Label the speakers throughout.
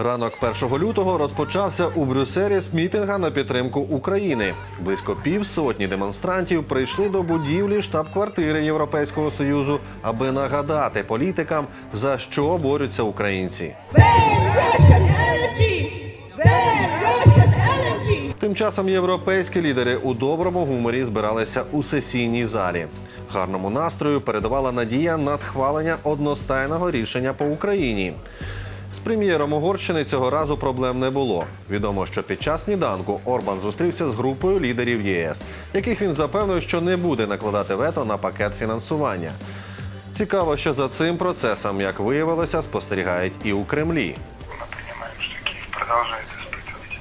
Speaker 1: Ранок 1 лютого розпочався у Брюсселі з мітинга на підтримку України. Близько півсотні демонстрантів прийшли до будівлі штаб-квартири Європейського союзу, аби нагадати політикам, за що борються українці. Тим часом європейські лідери у доброму гуморі збиралися у сесійній залі. Гарному настрою передавала надія на схвалення одностайного рішення по Україні. З прем'єром Угорщини цього разу проблем не було. Відомо, що під час сніданку Орбан зустрівся з групою лідерів єС, яких він запевнив, що не буде накладати вето на пакет фінансування. Цікаво, що за цим процесом, як виявилося, спостерігають і у Кремлі.
Speaker 2: мы понимаем, что Киев продолжает испытывать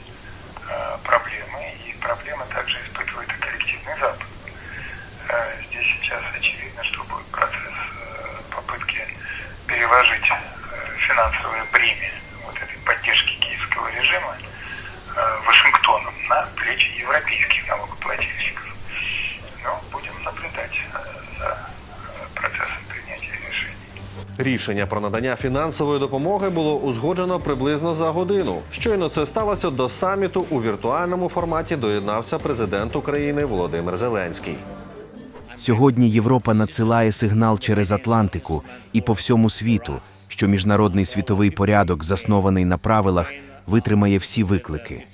Speaker 2: э, проблемы, и проблемы также испытывает и коллективный Запад. Э, здесь сейчас очевидно, что будет процесс э, попытки переложить э, финансовое бремя вот этой поддержки киевского режима э, Вашингтоном на плечи европейских налогоплательщиков. Но будем наблюдать э, за э, процессом принятия решений.
Speaker 1: Рішення про надання фінансової допомоги було узгоджено приблизно за годину. Щойно це сталося до саміту у віртуальному форматі. Доєднався президент України Володимир Зеленський.
Speaker 3: Сьогодні Європа надсилає сигнал через Атлантику і по всьому світу, що міжнародний світовий порядок, заснований на правилах, витримає всі виклики.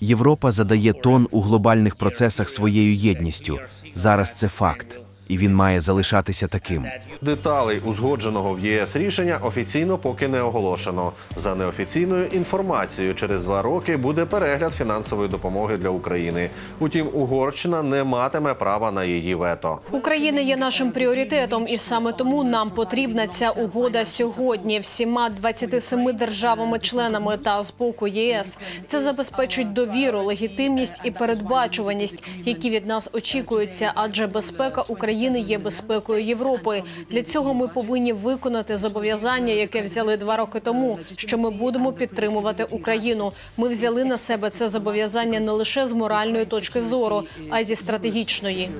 Speaker 3: Європа задає тон у глобальних процесах своєю єдністю. Зараз це факт, і він має залишатися таким.
Speaker 1: Деталей узгодженого в ЄС рішення офіційно поки не оголошено. За неофіційною інформацією, через два роки буде перегляд фінансової допомоги для України. Утім, Угорщина не матиме права на її вето.
Speaker 4: Україна є нашим пріоритетом, і саме тому нам потрібна ця угода сьогодні. Всіма 27 державами-членами та з боку ЄС це забезпечить довіру, легітимність і передбачуваність, які від нас очікуються. Адже безпека України є безпекою Європи. Для цього ми повинні виконати зобов'язання, яке взяли два роки тому. Що ми будемо підтримувати Україну. Ми взяли на себе це зобов'язання не лише з моральної точки зору, а й зі стратегічної.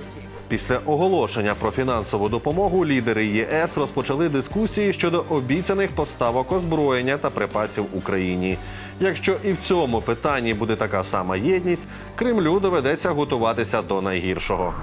Speaker 1: Після оголошення про фінансову допомогу лідери ЄС розпочали дискусії щодо обіцяних поставок озброєння та припасів Україні. Якщо і в цьому питанні буде така сама єдність, Кремлю доведеться готуватися до найгіршого.